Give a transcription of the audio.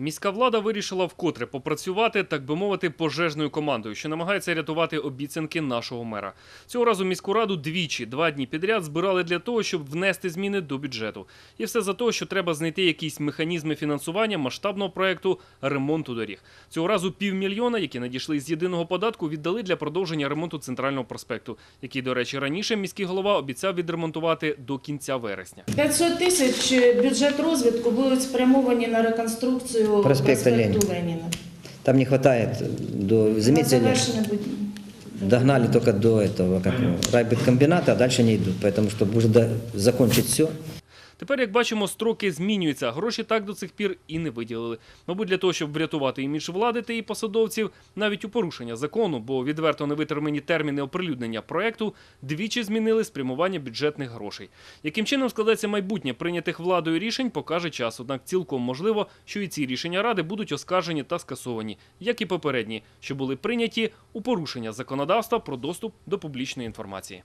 Міська влада вирішила вкотре попрацювати, так би мовити, пожежною командою, що намагається рятувати обіцянки нашого мера. Цього разу міську раду двічі, два дні підряд збирали для того, щоб внести зміни до бюджету. І все за те, що треба знайти якісь механізми фінансування масштабного проекту ремонту доріг. Цього разу півмільйона, які надійшли з єдиного податку, віддали для продовження ремонту центрального проспекту, який, до речі, раніше міський голова обіцяв відремонтувати до кінця вересня. 500 тисяч бюджет розвитку будуть спрямовані на реконструкцію Проспекта проспекту Леніна. Там не хватает до На заметили, завершення будь- догнали только до этого, как его, райбыткомбината, а дальше не идут. Поэтому, чтобы уже до- закончить все, Тепер, як бачимо, строки змінюються. Гроші так до цих пір і не виділили. Мабуть, для того, щоб врятувати імідж влади та її посадовців, навіть у порушення закону, бо відверто невитримані терміни оприлюднення проекту двічі змінили спрямування бюджетних грошей. Яким чином складеться майбутнє прийнятих владою рішень, покаже час. Однак цілком можливо, що і ці рішення ради будуть оскаржені та скасовані, як і попередні, що були прийняті у порушення законодавства про доступ до публічної інформації.